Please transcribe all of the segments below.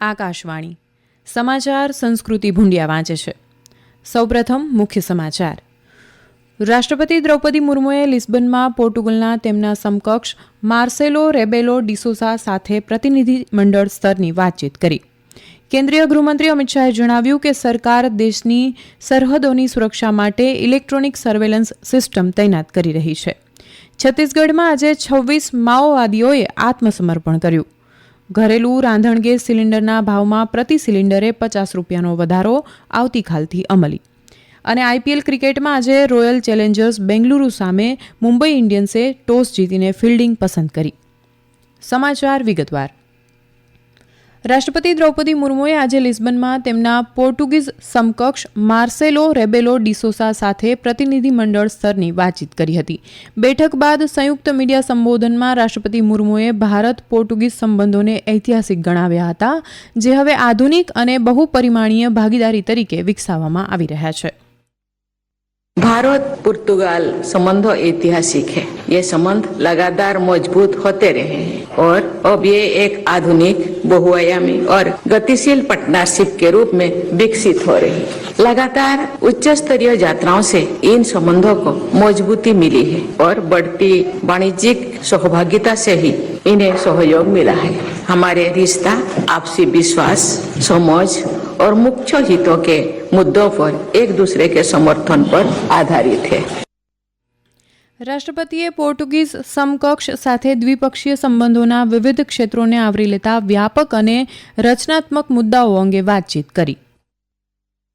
આકાશવાણી. સમાચાર સંસ્કૃતિ ભૂંડિયા વાંચે છે. સૌપ્રથમ મુખ્ય સમાચાર. રાષ્ટ્રપતિ દ્રૌપદી મુર્મુએ લિસ્બનમાં પોર્ટુગલના તેમના સમકક્ષ માર્સેલો રેબેલો ડિસોસા સાથે પ્રતિનિધિ મંડળ સ્તરની વાતચીત કરી. કેન્દ્રીય ગૃહમંત્રી અમિત શાહે જણાવ્યું કે સરકાર દેશની સરહદોની સુરક્ષા માટે ઇલેક્ટ્રોનિક સર્વેલન્સ સિસ્ટમ તૈનાત કરી રહી છે. છત્તીસગઢમાં આજે છવ્વીસ માઓવાદીઓએ આત્મસમર્પણ કર્યું. ઘરેલું રાંધણ ગેસ સિલિન્ડરના ભાવમાં પ્રતિ સિલિન્ડરે પચાસ રૂપિયાનો વધારો આવતીકાલથી અમલી. અને આઈપીએલ ક્રિકેટમાં આજે રોયલ ચેલેન્જર્સ બેંગલુરુ સામે મુંબઈ ઇન્ડિયન્સે ટોસ જીતીને ફિલ્ડિંગ પસંદ કરી. સમાચાર વિગતવાર. રાષ્ટ્રપતિ દ્રૌપદી મુર્મુએ આજે લિસ્બનમાં તેમના પોર્ટુગીઝ સમકક્ષ માર્સેલો રેબેલો ડિસોસા સાથે પ્રતિનિધિમંડળ સ્તરની વાતચીત કરી હતી. બેઠક બાદ સંયુક્ત મીડિયા સંબોધનમાં રાષ્ટ્રપતિ મુર્મુએ ભારત પોર્ટુગીઝ સંબંધોને ઐતિહાસિક ગણાવ્યા હતા, જે હવે આધુનિક અને બહુપરિમાણીય ભાગીદારી તરીકે વિકસાવવામાં આવી રહ્યા છે. ભારત પોર્તુગાલ સંબંધો ઐતિહાસિક છે. ये संबंध लगातार मज़बूत होते रहे हैं। और अब ये एक आधुनिक, बहुआयामी और गतिशील पार्टनरशिप के रूप में विकसित हो रही लगातार उच्च स्तरीय यात्राओं से इन संबंधों को मजबूती मिली है और बढ़ती वाणिज्यिक सहभागिता से ही इन्हें सहयोग मिला है। हमारे रिश्ता, आपसी विश्वास, समझ और मुख्य हितों के मुद्दों पर एक दूसरे के समर्थन पर आधारित है। રાષ્ટ્રપતિએ પોર્ટુગીઝ સમકક્ષ સાથે દ્વિપક્ષીય સંબંધોના વિવિધ ક્ષેત્રોને આવરી લેતા વ્યાપક અને રચનાત્મક મુદ્દાઓ અંગે વાતચીત કરી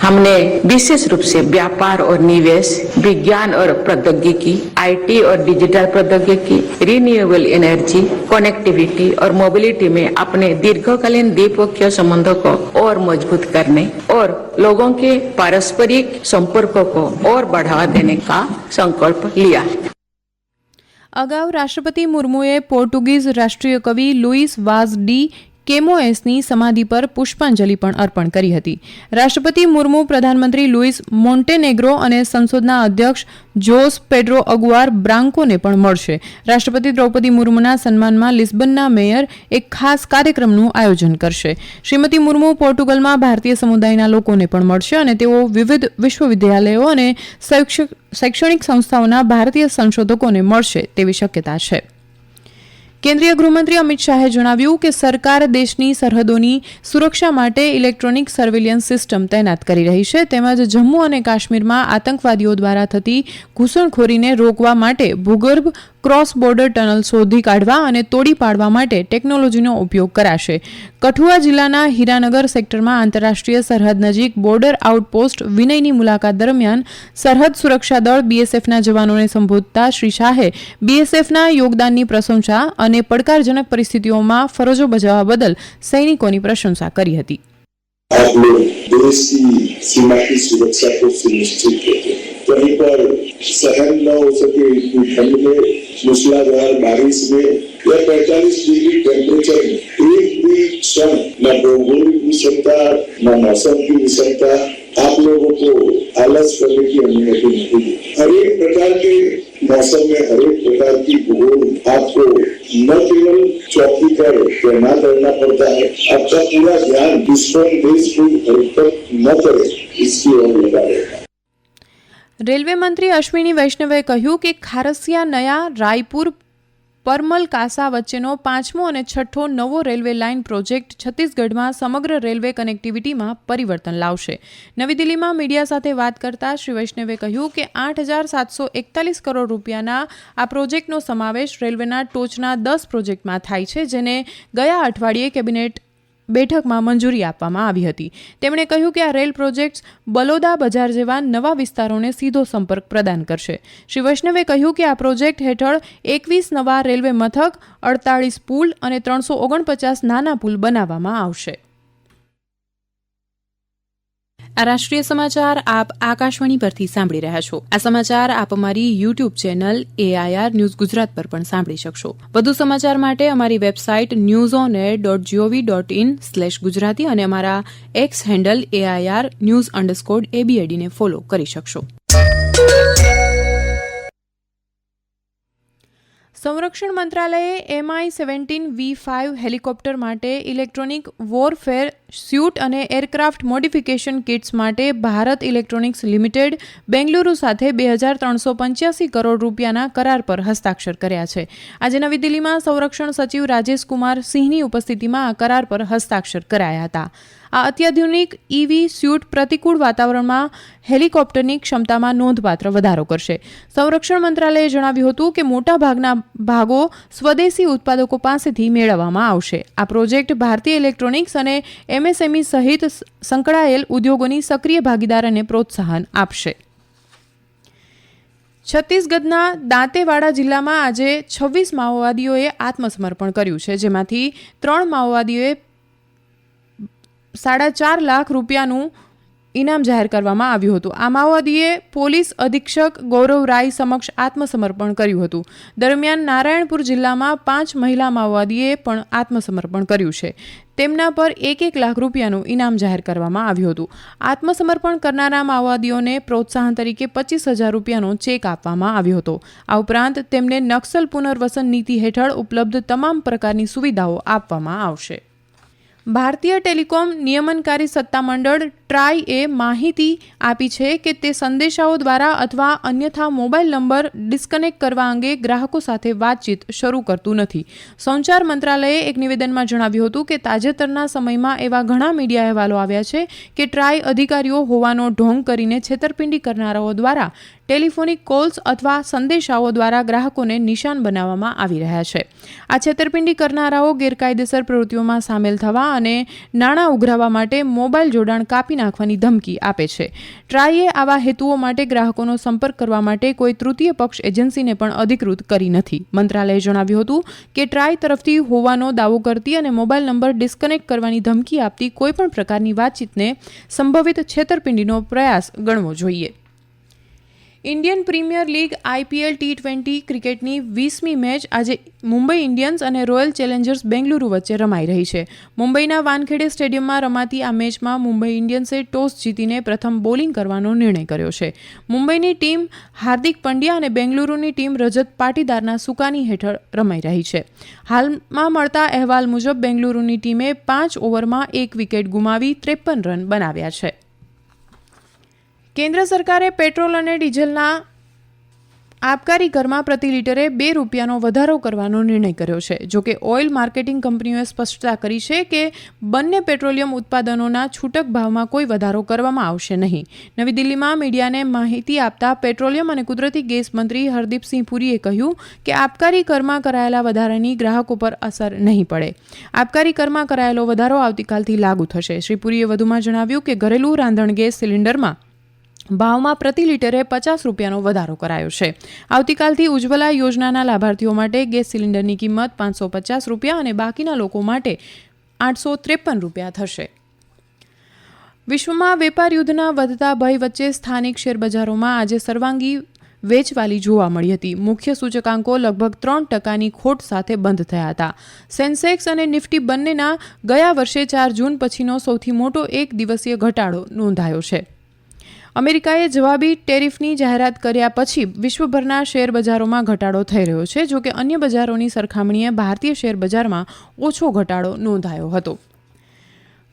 हमने विशेष रूप से व्यापार और निवेश विज्ञान और प्रौद्योगिकी आईटी और डिजिटल प्रौद्योगिकी रिन्यूएबल एनर्जी कनेक्टिविटी और मोबिलिटी में अपने दीर्घकालीन द्विपक्षीय संबंधों को और मजबूत करने और लोगों के पारस्परिक संपर्कों को और बढ़ावा देने का संकल्प लिया है અગાઉ રાષ્ટ્રપતિ મુર્મુએ પોર્ટુગીઝ રાષ્ટ્રીય કવિ લુઈસ વાઝ ડી કેમોએસની સમાધિ પર પુષ્પાંજલિ પણ અર્પણ કરી હતી. રાષ્ટ્રપતિ મુર્મુ, પ્રધાનમંત્રી લુઈસ મોન્ટેનેગ્રો અને સંસદના અધ્યક્ષ જોસ પેડ્રો અગુઆર બ્રાન્કોને પણ મળશે. રાષ્ટ્રપતિ દ્રૌપદી મુર્મુના સન્માનમાં લિસ્બનના મેયર એક ખાસ કાર્યક્રમનું આયોજન કરશે. શ્રીમતી મુર્મુ પોર્ટુગલમાં ભારતીય સમુદાયના લોકોને પણ મળશે અને તેઓ વિવિધ વિશ્વવિદ્યાલયો અને શૈક્ષણિક સંસ્થાઓના ભારતીય સંશોધકોને મળશે તેવી શક્યતા છે. કેન્દ્રીય ગૃહમંત્રી અમિત શાહે જણાવ્યું કે સરકાર દેશની સરહદોની સુરક્ષા માટે ઇલેક્ટ્રોનિક સર્વેલન્સ સિસ્ટમ તૈનાત કરી રહી છે. તેમજ જમ્મુ અને કાશ્મીરમાં આતંકવાદીઓ દ્વારા થતી ઘૂસણખોરીને રોકવા માટે ભૂગર્ભ ક્રોસ બોર્ડર ટનલ શોધી કાઢવા અને તોડી પાડવા માટે ટેકનોલોજીનો ઉપયોગ કરાશે. કઠુઆ જિલ્લાના હીરાનગર સેક્ટરમાં આંતરરાષ્ટ્રીય સરહદ નજીક બોર્ડર આઉટપોસ્ટ વિનયની મુલાકાત દરમિયાન સરહદ સુરક્ષા દળ બીએસએફના જવાનોને સંબોધતા શ્રી શાહે બીએસએફના યોગદાનની પ્રશંસા અને પડકારજનક પરિસ્થિતિઓમાં ફરજો બજાવવા બદલ સૈનિકોની પ્રશંસા કરી હતી. દેશ સીમા સુરક્ષા कहीं पर सहन न हो सके इतनी ठंड में, मूसलाधार बारिश में, या 45 डिग्री टेम्परेचर में एक भी क्षण न भौगोलिक विषमता, न मौसम की विषमता, आप लोगों को आलस करने की अनुमति नहीं दी हर एक प्रकार के मौसम में, हर एक प्रकार की भूगोल आपको न केवल चौकी पर तैनात रहना पड़ता है, आपका पूरा ध्यान दुश्मन देश को हरकत न करे, इसकी ओर लगा रहेगा રેલવે મંત્રી અશ્વિની વૈષ્ણવે કહ્યું કે ખારસિયા નયા રાયપુર પરમલ કાસા વચ્ચેનો પાંચમો અને છઠ્ઠો નવો રેલવે લાઇન પ્રોજેક્ટ છત્તીસગઢમાં સમગ્ર રેલવે કનેક્ટિવિટીમાં પરિવર્તન લાવશે. નવી દિલ્હીમાં મીડિયા સાથે વાત કરતા શ્રી વૈષ્ણવે કહ્યું કે આઠ હજાર સાતસો એકતાલીસ કરોડ રૂપિયાના આ પ્રોજેક્ટનો સમાવેશ રેલવેના ટોચના દસ પ્રોજેક્ટમાં થાય છે, જેને ગયા અઠવાડિયે કેબિનેટ બેઠકમાં મંજૂરી આપવામાં આવી હતી. તેમણે કહ્યું કે આ રેલ પ્રોજેક્ટ્સ બલોદા બજાર જેવા નવા વિસ્તારોને સીધો સંપર્ક પ્રદાન કરશે. શ્રી વૈષ્ણવે કહ્યું કે આ પ્રોજેક્ટ હેઠળ એકવીસ નવા રેલવે મથક, અડતાળીસ પુલ અને ત્રણસો ઓગણપચાસ નાના પુલ બનાવવામાં આવશે. આ રાષ્ટ્રીય સમાચાર આપ આકાશવાણી પરથી સાંભળી રહ્યા છો. આ સમાચાર આપ અમારી YouTube channel AIR news Gujarat પર પણ સાંભળી શકશો. વધુ સમાચાર માટે અમારી website news on air dot GOV dot in slash Gujarati અને અમારા X handle AIR news underscore એબીએડીને follow કરી શકશો. સંરક્ષણ મંત્રાલયે MI seventeen V five helicopter માટે ઇલેક્ટ્રોનિક વોરફેર સ્યુટ અને એરક્રાફ્ટ મોડિફિકેશન કિટ્સ માટે ભારત ઇલેક્ટ્રોનિક્સ લિમિટેડ બેંગલુરુ સાથે બે હજાર ત્રણસો પંચ્યાસી કરોડ રૂપિયાના કરાર પર હસ્તાક્ષર કર્યા છે. આજે નવી દિલ્હીમાં સંરક્ષણ સચિવ રાજેશ કુમાર સિંહની ઉપસ્થિતિમાં આ કરાર પર હસ્તાક્ષર કરાયા હતા. આ અત્યાધુનિક ઈવી સ્યુટ પ્રતિકૂળ વાતાવરણમાં હેલિકોપ્ટરની ક્ષમતામાં નોંધપાત્ર વધારો કરશે. સંરક્ષણ મંત્રાલયે જણાવ્યું હતું કે મોટાભાગના ભાગો સ્વદેશી ઉત્પાદકો પાસેથી મેળવવામાં આવશે. આ પ્રોજેક્ટ ભારતીય ઇલેક્ટ્રોનિક્સ અને એમએસએમઈ સહિત સંકળાયેલ ઉદ્યોગોની સક્રિય ભાગીદારીને પ્રોત્સાહન આપશે. છત્તીસગઢના દાંતેવાડા જિલ્લામાં આજે છવ્વીસ માઓવાદીઓએ આત્મસમર્પણ કર્યું છે, જેમાંથી ત્રણ માઓવાદીઓએ સાડા ચાર લાખ રૂપિયાનું ઇનામ જાહેર કરવામાં આવ્યું હતું. આ માઓવાદીએ પોલીસ અધિક્ષક ગૌરવ રાય સમક્ષ આત્મસમર્પણ કર્યું હતું. દરમિયાન નારાયણપુર જિલ્લામાં પાંચ મહિલા માઓવાદીએ પણ આત્મસમર્પણ કર્યું છે. તેમના પર એક એક લાખ રૂપિયાનું ઇનામ જાહેર કરવામાં આવ્યું હતું. આત્મસમર્પણ કરનારા માઓવાદીઓને પ્રોત્સાહન તરીકે પચીસ હજાર રૂપિયાનો ચેક આપવામાં આવ્યો હતો. આ ઉપરાંત તેમને નક્સલ પુનર્વસન નીતિ હેઠળ ઉપલબ્ધ તમામ પ્રકારની સુવિધાઓ આપવામાં આવશે. ભારતીય ટેલિકોમ નિયમનકારી સત્તામંડળ ટ્રાઈએ માહિતી આપી છે કે તે સંદેશાઓ દ્વારા અથવા અન્યથા મોબાઈલ નંબર ડિસ્કનેક્ટ કરવા અંગે ગ્રાહકો સાથે વાતચીત શરૂ કરતું નથી. સંચાર મંત્રાલયે એક નિવેદનમાં જણાવ્યું હતું કે તાજેતરના સમયમાં એવા ઘણા મીડિયા અહેવાલો આવ્યા છે કે ટ્રાય અધિકારીઓ હોવાનો ઢોંગ કરીને છેતરપિંડી કરનારાઓ દ્વારા ટેલિફોનિક કોલ્સ અથવા સંદેશાઓ દ્વારા ગ્રાહકોને નિશાન બનાવવામાં આવી રહ્યા છે. આ છેતરપિંડી કરનારાઓ ગેરકાયદેસર પ્રવૃત્તિઓમાં સામેલ થવા અને નાણાં ઉઘરાવવા માટે મોબાઈલ જોડાણ કાપી નાખવાની ધમકી આપે છે. ટ્રાઈએ આવા હેતુઓ માટે ગ્રાહકોનો સંપર્ક કરવા માટે કોઈ તૃતીય પક્ષ એજન્સીને પણ અધિકૃત કરી નથી. મંત્રાલયે જણાવ્યું હતું કે ટ્રાય તરફથી હોવાનો દાવો કરતી અને મોબાઈલ નંબર ડિસ્કનેક્ટ કરવાની ધમકી આપતી કોઈપણ પ્રકારની વાતચીતને સંભવિત છેતરપિંડીનો પ્રયાસ ગણવો જોઈએ. Indian Premier League IPL T twenty ક્રિકેટની વીસમી મેચ આજે મુંબઈ ઇન્ડિયન્સ અને રોયલ ચેલેન્જર્સ બેંગલુરુ વચ્ચે રમાઈ રહી છે. મુંબઈના વાનખેડે સ્ટેડિયમમાં રમાતી આ મેચમાં મુંબઈ ઇન્ડિયન્સે ટોસ જીતીને પ્રથમ બોલિંગ કરવાનો નિર્ણય કર્યો છે. મુંબઈની ટીમ હાર્દિક પંડ્યા અને બેંગલુરુની ટીમ રજત પાટીદારના સુકાની હેઠળ રમાઈ રહી છે. હાલમાં મળતા અહેવાલ મુજબ બેંગલુરુની ટીમે પાંચ ઓવરમાં એક વિકેટ ગુમાવી ત્રેપન રન બનાવ્યા છે. કેન્દ્ર સરકારે પેટ્રોલ અને ડીઝલના આબકારી કરમાં પ્રતિ લીટરે બે રૂપિયાનો વધારો કરવાનો નિર્ણય કર્યો છે. જોકે ઓઇલ માર્કેટિંગ કંપનીઓએ સ્પષ્ટતા કરી છે કે બંને પેટ્રોલિયમ ઉત્પાદનોના છૂટક ભાવમાં કોઈ વધારો કરવામાં આવશે નહીં. નવી દિલ્હીમાં મીડિયાને માહિતી આપતા પેટ્રોલિયમ અને કુદરતી ગેસ મંત્રી હરદીપસિંહ પુરીએ કહ્યું કે આબકારી કરમાં કરાયેલા વધારાની ગ્રાહકો પર અસર નહીં પડે. આબકારી કરમાં કરાયેલો વધારો આવતીકાલથી લાગુ થશે. શ્રી પુરીએ વધુમાં જણાવ્યું કે ઘરેલું રાંધણ ગેસ સિલિન્ડરમાં ભાવમાં પ્રતિ લીટરે પચાસ રૂપિયાનો વધારો કરાયો છે. આવતીકાલથી ઉજ્જવલા યોજનાના લાભાર્થીઓ માટે ગેસ સિલિન્ડરની કિંમત પાંચસો પચાસ રૂપિયા અને બાકીના લોકો માટે આઠસો ત્રેપન રૂપિયા થશે. વિશ્વમાં વેપાર યુદ્ધના વધતા ભય વચ્ચે સ્થાનિક શેરબજારોમાં આજે સર્વાંગી વેચવાલી જોવા મળી હતી. મુખ્ય સૂચકાંકો લગભગ ત્રણ ટકાની ખોટ સાથે બંધ થયા હતા. સેન્સેક્સ અને નિફ્ટી બંનેના ગયા વર્ષે ચાર જૂન પછીનો સૌથી મોટો એક દિવસીય ઘટાડો નોંધાયો છે. અમેરિકાએ જવાબી ટેરિફની જાહેરાત કર્યા પછી વિશ્વભરના શેર બજારોમાં ઘટાડો થઈ રહ્યો છે, જોકે અન્ય બજારોની સરખામણીએ ભારતીય શેર બજારમાં ઓછો ઘટાડો નોંધાયો હતો.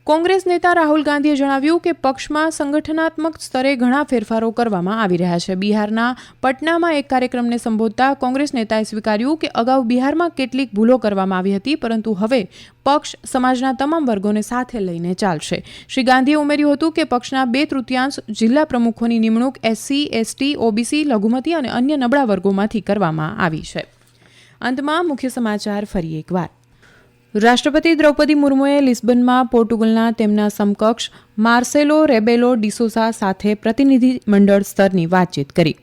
કોંગ્રેસ નેતા રાહુલ ગાંધીએ જણાવ્યું કે પક્ષમાં સંગઠનાત્મક સ્તરે ઘણા ફેરફારો કરવામાં આવી રહ્યા છે. બિહારના પટનામાં એક કાર્યક્રમને સંબોધતા કોંગ્રેસ નેતાએ સ્વીકાર્યું કે અગાઉ બિહારમાં કેટલીક ભૂલો કરવામાં આવી હતી, પરંતુ હવે પક્ષ સમાજના તમામ વર્ગોને સાથે લઈને ચાલશે. શ્રી ગાંધીએ ઉમેર્યું હતું કે પક્ષના બે તૃતીયાંશ જિલ્લા પ્રમુખોની નિમણૂક એસસી, એસટી, ઓબીસી, લઘુમતી અને અન્ય નબળા વર્ગોમાંથી કરવામાં આવી છે. અંતમાં મુખ્ય સમાચાર ફરી એકવાર. રાષ્ટ્રપતિ દ્રૌપદી મુર્મુએ લિસ્બનમાં પોર્ટુગલના તેમના સમકક્ષ માર્સેલો રેબેલો ડિસોસા સાથે પ્રતિનિધિ મંડળ સ્તરની વાતચીત કરી.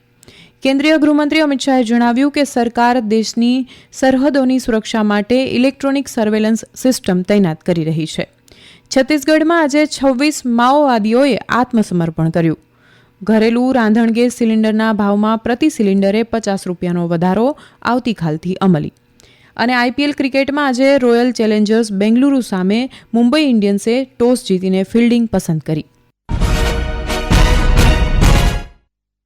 કેન્દ્રીય ગૃહમંત્રી અમિત શાહે જણાવ્યું કે સરકાર દેશની સરહદોની સુરક્ષા માટે ઇલેક્ટ્રોનિક સર્વેલન્સ સિસ્ટમ તૈનાત કરી રહી છે. છત્તીસગઢમાં આજે છવ્વીસ માઓવાદીઓએ આત્મસમર્પણ કર્યું. ઘરેલું રાંધણ ગેસ સિલિન્ડરના ભાવમાં પ્રતિ સિલિન્ડરે પચાસ રૂપિયાનો વધારો આવતીકાલથી અમલી. અને આઈપીએલ ક્રિકેટમાં આજે રોયલ ચેલેન્જર્સ બેંગલુરુ સામે મુંબઈ ઇન્ડિયન્સે ટોસ જીતીને ફિલ્ડિંગ પસંદ કરી.